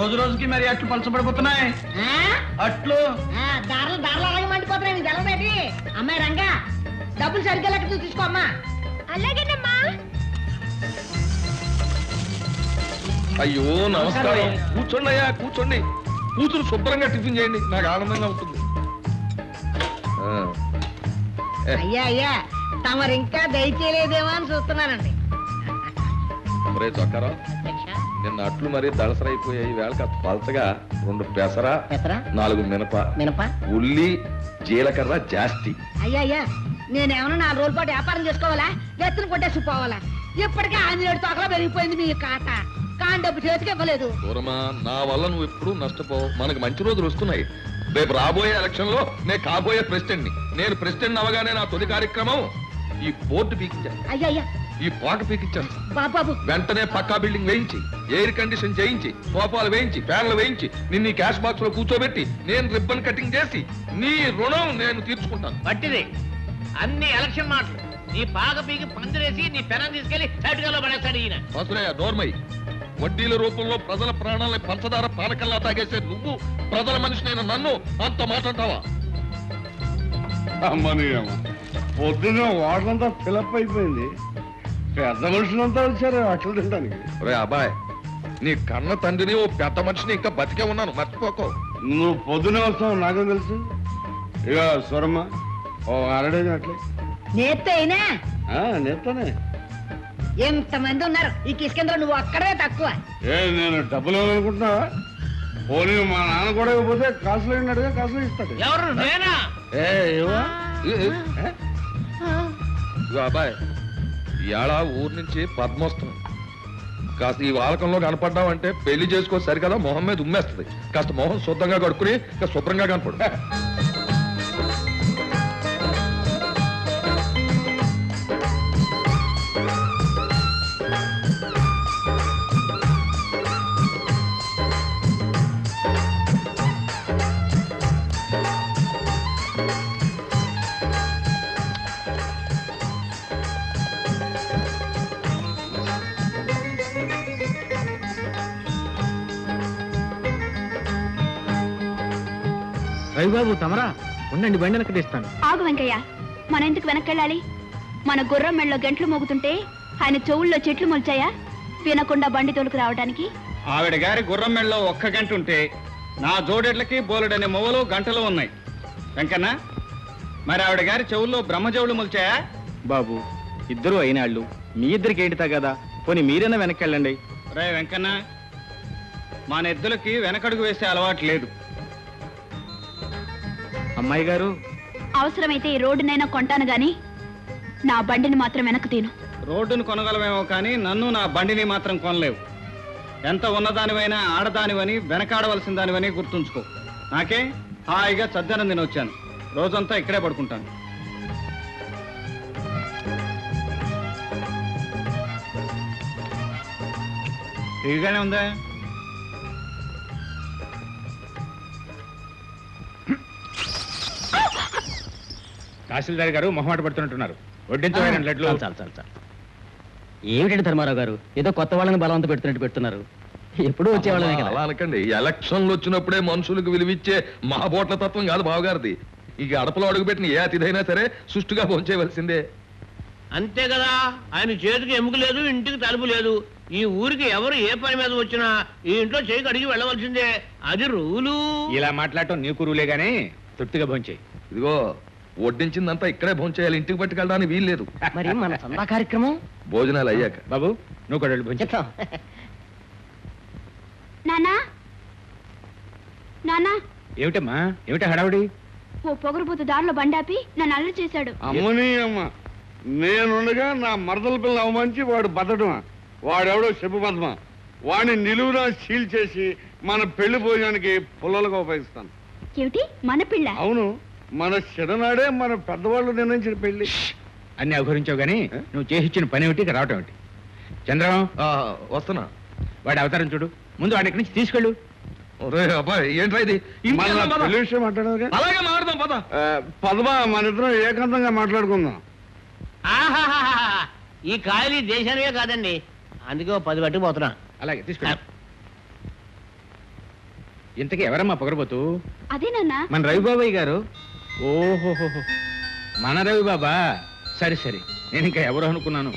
రోజు రోజుకి మరి అట్లు పలచబడిపోతున్నాయి. ఆ? అట్లు? ఆ, దారులు దారులు అలాగే మండిపోతున్నాయి. నీకు అమ్మాయి రంగా డబ్బులు సరిగ్గా లెక్క తీసుకో అమ్మా. అలాగేనమ్మా. అయ్యో నమస్కారం. కూర్చోండి అయ్యా కూర్చోండి. కూతురు శుభ్రంగా టిఫిన్ చేయండి. నాకు ఆనందంగా ఉంటుంది. ఆ, అయ్యా అయ్యా తమరు ఇంకా దయచేయలేదేమో అని చూస్తున్నానండి. ఒరే చొక్కారావు. నిన్న అట్లు మరీ దళసరైపోయాయి. వేళ కాస్త పలచగా రెండు పెసర పెసరా? నాలుగు మినప. మినప? ఉల్లి జీలకర్ర జాస్తి. అయ్యా అయ్యా నేనేమన్నా నాలుగు రోజుల పాటు వ్యాపారం చేసుకోవాలా? ఎత్తున కొట్టేసి పోవాలా? ఇప్పటికే ఆంజనేయుడు తోకలా పెరిగిపోయింది మీ కాట. కాని డబ్బు చేతికి ఇవ్వలేదు. దూరమా నా వల్ల నువ్వు ఎప్పుడు నష్టపోవు. మనకు మంచి రోజులు వస్తున్నాయి. రేపు రాబోయే ఎలక్షన్లో నేను కాబోయే ప్రెసిడెంట్ని నేను ప్రెసిడెంట్ అవగానే నా తొలి కార్యక్రమం ఈ బోర్డు పీకించాను అయ్యా అయ్యా ఈ పాక పీకించాను బాబు బాబు వెంటనే పక్కా బిల్డింగ్ వేయించి ఎయిర్ కండిషన్ చేయించి సోఫాలు వేయించి ఫ్యాన్లు వేయించి నిన్ను ఈ క్యాష్ బాక్స్లో కూర్చోబెట్టి నేను రిబ్బన్ కటింగ్ చేసి నీ రుణం నేను తీర్చుకుంటాను. పట్టిది. అన్ని ఎలక్షన్ మాటలు. నీ పాక పీకి పందిరేసి నీ పెనం తీసుకెళ్ళి సైడ్గా పడేస్తాడు ఈయన. నోర్మై. వడ్డీల రూపంలో ప్రజల ప్రాణాలని పంచదార పానకల్లా తాగేసే నువ్వు ప్రజల మనిషినైన నన్ను అంత మాట్లాడతావా అమ్మని అమ్మ పొద్దున్న వాటంతా ఫిలప్ అయిపోయింది. పెద్ద మనుషులంతా వచ్చారు అట్లు తినడానికి. రే అబ్బాయ్ నీ కన్న తండ్రిని ఓ పెద్ద మనిషిని ఇంకా బతికే ఉన్నాను మర్చిపోకో. నువ్వు పొద్దునే వస్తావు నాకేం తెలుసు? ఇక స్వరమ్మ ఓ అరడే అట్లే నేత్తే అయినా? ఆ, నేస్తానే ఎంతమంది ఉన్నారు? ఈ కిష్కేంద్ర నువ్వు అక్కడే తక్కువ. ఏ నేను డబ్బులు అనుకుంటున్నావా పోనీ మా నాన్న కూడా ఇవ్వకపోతే కాసులు అయినట్టుగా కాసులు ఇస్తాడు. ఎవరు? నేనా? ఏ ఇవ్వా? అబ్బాయ్ ఇవాళ ఊరు నుంచి పద్మోత్సవం. కాస్త ఈ వాలకంలో కనపడ్డావంటే పెళ్ళి చేసుకో సరికదా మొహం మీద ఉమ్మేస్తుంది. కాస్త మొహం శుద్ధంగా కడుక్కుని శుభ్రంగా కనపడు. రవిబాబు తమరా? ఉండండి బండి వెనక్కి తీస్తాను ఆగు వెంకయ్య. మన ఎందుకు వెనక్కెళ్ళాలి. మన గుర్రం మెళ్ళలో గంటలు మోగుతుంటే ఆయన చెవుల్లో చెట్లు మొల్చాయా? వినకుండా బండి తోలుకు రావడానికి ఆవిడ గారి గుర్రం మెళ్ళలో ఒక్క గంట ఉంటే నా జోడెడ్లకి బోలెడనే మొవలు గంటలు ఉన్నాయి. వెంకన్న మరి ఆవిడ గారి చెవుల్లో బ్రహ్మజవులు మొలిచాయా? బాబు ఇద్దరు అయినాళ్ళు. మీ ఇద్దరికి ఏంటి కదా పోనీ మీరైనా వెనక్కి వెళ్ళండి రే వెంకన్న మా నెద్దులకి వెనకడుగు వేసే అలవాటు లేదు. అమ్మాయి గారు. అవసరమైతే ఈ రోడ్డునైనా కొంటాను గాని నా బండిని మాత్రం వెనక్కు తీను. రోడ్డును కొనగలమేమో కానీ నన్ను నా బండిని మాత్రం కొనలేవు. ఎంత ఉన్నదానివైనా ఆడదానివని వెనకాడవలసిన దానివని గుర్తుంచుకో. నాకే హాయిగా చద్దనం నేను వచ్చాను రోజంతా ఇక్కడే పడుకుంటాను. ఇదిగానే ఉందా? తహసీల్దార్ గారు మొహమాట పడుతున్నట్టున్నారు. వడ్డించమైన లడ్లు. చాలు చాలు చాలు ఏమిటండి ధర్మారావు గారు? ఏదో కొత్త వాళ్ళని బలవంత పెడుతున్నట్టు పెడుతున్నారు. ఎప్పుడూ వచ్చేవాళ్ళమే అలా కదా అనకండి. ఎలక్షన్లు వచ్చినప్పుడే మనుషులకు విలువిచ్చే మహాబోట్ల తత్వం కాదు బావగారిది. ఇక అడపలో అడుగుపెట్టిన ఏ అతిథైనా సరే సుష్టుగా భోంచేయవలసిందే. అంతే కదా. ఆయన చేతికి ఎముక లేదు ఇంటికి తలుపు లేదు. ఈ ఊరికి ఎవరు ఏ పని మీద వచ్చినా ఈ ఇంట్లో చేయి కడిగి వెళ్ళవలసిందే. అది రూలు. ఇలా మాట్లాడటం నీ కురువులే గానీ తృప్తిగా భోంచేయి. ఇదిగో వడ్డించిందంతా ఇక్కడే భోంచేయాలి. ఇంటికి పట్టుకెళ్ళడానికి వీల్లేదు మరి మన చందా కార్యక్రమం? భోజనాలు అయ్యాక. బాబు నువ్వు కూడా వెళ్ళి భోంచే. చెప్తాం. నానా నానా ఏమిటమ్మా? ఏమిటా హడావుడి? ఓ పొగరుబోతు దారిలో బండాపి నన్ను అల్లరి చేశాడు. అమ్మని అమ్మ నేనుండగా నా మరదల పిల్ల అవమానించి వాడు బతడమా వాడెవడో చెప్పు పద్మ. వాడిని నిలువునా సీల్ చేసి మన పెళ్ళి భోజనానికి పుల్లలుగా ఉపయోగిస్తాను. ఏమిటి? మన పిల్ల? అవును. మన చిన్ననాడే మన పెద్దవాళ్ళు నిర్ణయించిన పెళ్ళి. అన్ని అవహరించావు గానీ నువ్వు చేసి ఇచ్చిన పని ఏమిటి? ఇక రావటం ఏమిటి? చంద్రం ఆ, వస్తున్నా. వాడి అవతారం చూడు. ముందు వాడి ఇక్కడి నుంచి తీసుకెళ్ళు. ఇంటికి మన పద్మ ఇద్దరం ఏకాంతంగా మాట్లాడుకుందాం. ఈ కాయలు ఈ దేశానివే కాదండి. అందుకే పది పట్టుకుపోతున్నా అలాగే తీసుకెళ్ళు. ఇంతకీ ఎవరమ్మా పొగరబోతు? అదే నాన్న. మన రవిబాబాయ్ గారు. ఓహోహో మన రవి బాబా? సరే సరే. నేను ఇంకా ఎవరు అనుకున్నాను?